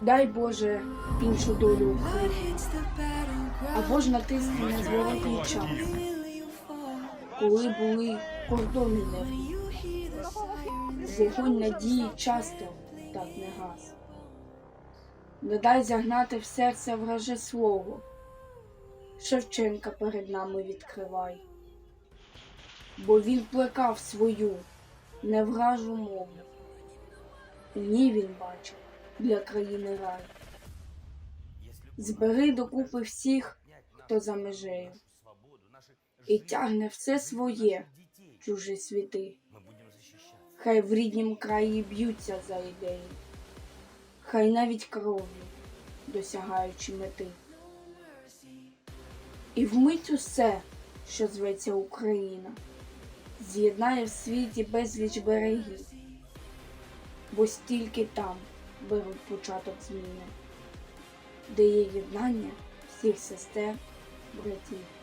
Дай Боже іншу долю. Або ж натисни на зворотний час, коли були кордони не Вогонь надії часто так не гас. Не дай загнати в серце враже слово. Шевченка перед нами відкривай. Бо він плекав свою невражу мову. У ній він бачив для країни рай. Збери докупи всіх, хто за межею, і тягне все своє, чужі світи. Хай в ріднім краї б'ються за ідеї, хай навіть кров'ю досягаючи мети. І вмить усе, що зветься Україна, з'єднає в світі безліч берегів, бо стільки там беруть початок зміни, де є єднання всіх сестер, братів.